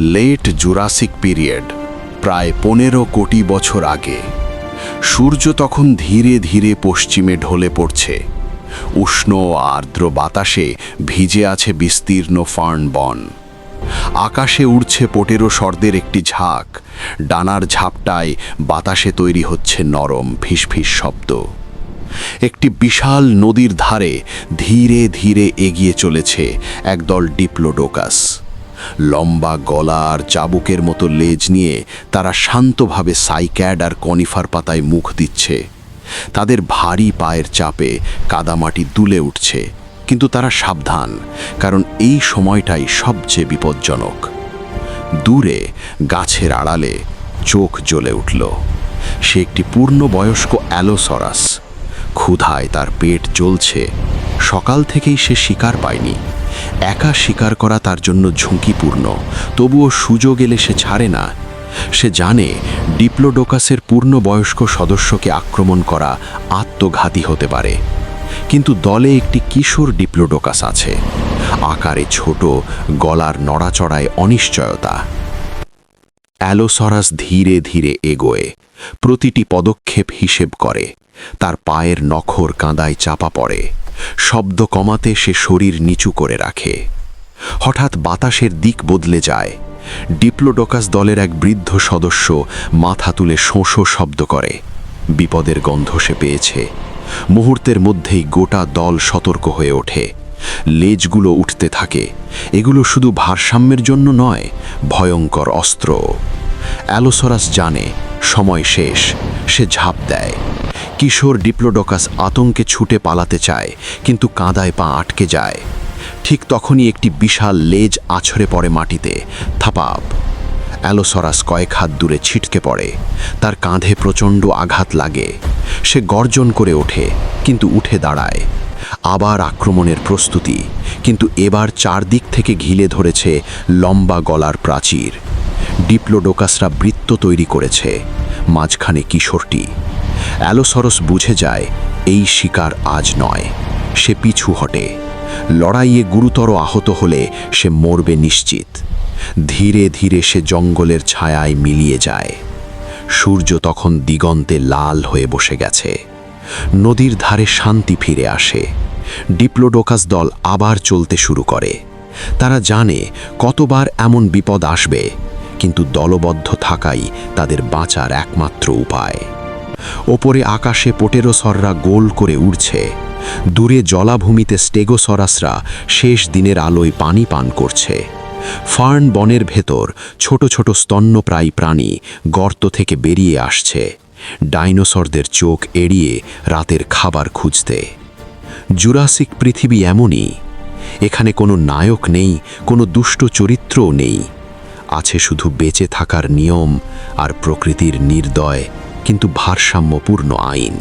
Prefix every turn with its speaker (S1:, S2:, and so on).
S1: Late Jurassic period প্রায় পনেরো কোটি বছর আগে, সূর্য তখন ধীরে ধীরে পশ্চিমে ঢলে পড়ছে। উষ্ণ আর্দ্র বাতাসে ভিজে আছে বিস্তীর্ণ ফার্ন বন। আকাশে উড়ছে পোটেরো স্বর্দের একটি ঝাঁক। ডানার ঝাপটায় বাতাসে তৈরি হচ্ছে নরম, ফিসফিস শব্দ। একটি বিশাল নদীর ধারে ধীরে ধীরে এগিয়ে চলেছে একদল ডিপ্লোডোকাস। লম্বা গলা আর চাবুকের মতো লেজ নিয়ে তারা শান্তভাবে সাইক্যাড আর কনিফার পাতায় মুখ দিচ্ছে। তাদের ভারী পায়ের চাপে কাদামাটি দুলে উঠছে, কিন্তু তারা সাবধান, কারণ এই সময়টাই সবচেয়ে বিপজ্জনক। দূরে, গাছের আড়ালে চোখ জ্বলে উঠল। সে একটি পূর্ণবয়স্ক অ্যালোসরাস। ক্ষুধায় তার পেট জ্বলছে। সকাল থেকেই সে শিকার পায়নি। একা শিকার করা তার জন্য ঝুঁকিপূর্ণ। তবুও সুযোগ এলে সে ছাড়ে না। সে জানে ডিপ্লোডোকাসের পূর্ণবয়স্ক সদস্যকে আক্রমণ করা আত্মঘাতী হতে পারে। কিন্তু দলে একটি কিশোর ডিপ্লোডোকাস আছে। আকারে ছোট, গলার নড়াচড়ায় অনিশ্চয়তা। অ্যালোসরাস ধীরে ধীরে এগোয়, প্রতিটি পদক্ষেপ হিসেব করে, তার পায়ের নখর কাঁদায় চাপা পড়ে। শব্দ কমাতে সে শরীর নিচু করে রাখে। হঠাৎ বাতাসের দিক বদলে যায়। ডিপ্লোডোকাস দলের এক বৃদ্ধ সদস্য মাথা তুলে শোঁশো শব্দ করে। বিপদের গন্ধ সে পেয়েছে। মুহূর্তের মধ্যেই গোটা দল সতর্ক হয়ে ওঠে। লেজগুলো উঠতে থাকে। এগুলো শুধু ভারসাম্যের জন্য নয়, ভয়ঙ্কর অস্ত্র। অ্যালোসরাস জানে, সময় শেষ। সে ঝাঁপ দেয়। কিশোর ডিপ্লোডোকাস আতঙ্কে ছুটে পালাতে চায়, কিন্তু কাঁদায় পা আটকে যায়। ঠিক তখনই একটি বিশাল লেজ আছড়ে পড়ে মাটিতে থাপাপ অ্যালোসরাস কয়েক হাত দূরে ছিটকে পড়ে। তার কাঁধে প্রচণ্ড আঘাত লাগে। সে গর্জন করে ওঠে, কিন্তু উঠে দাঁড়ায়। আবার আক্রমণের প্রস্তুতি, কিন্তু এবার চারদিক থেকে ঘিলে ধরেছে লম্বা গলার প্রাচীর। ডিপ্লোডোকাসরা বৃত্ত তৈরি করেছে। মাঝখানে কিশোরটি অ্যালোসরস বুঝে যায়, এই শিকার আজ নয়, সে পিছু হটে। লড়াইয়ে গুরুতর আহত হলে সে মরবে নিশ্চিত। ধীরে ধীরে সে জঙ্গলের ছায়ায় মিলিয়ে যায়। সূর্য তখন দিগন্তে লাল হয়ে বসে গেছে। নদীর ধারে শান্তি ফিরে আসে। ডিপ্লোডোকাস দল আবার চলতে শুরু করে। তারা জানে, কতবার এমন বিপদ আসবে, কিন্তু দলবদ্ধ থাকাই তাদের বাঁচার একমাত্র উপায়। ওপরে আকাশে পোটেরোসররা গোল করে উড়ছে। দূরে জলাভূমিতে স্টেগোসরাসরা শেষ দিনের আলোয় পানি পান করছে। ফার্ন বনের ভেতর ছোট ছোট স্তন্যপ্রায়ী প্রাণী গর্ত থেকে বেরিয়ে আসছে। ডাইনোসরদের চোখ এড়িয়ে রাতের খাবার খুঁজতে। জুরাসিক পৃথিবী এমনই। এখানে কোনো নায়ক নেই, কোনো দুষ্ট চরিত্রও নেই। আছে শুধু বেঁচে থাকার নিয়ম আর প্রকৃতির নির্দয় কিন্তু ভারসাম্যপূর্ণ আইন।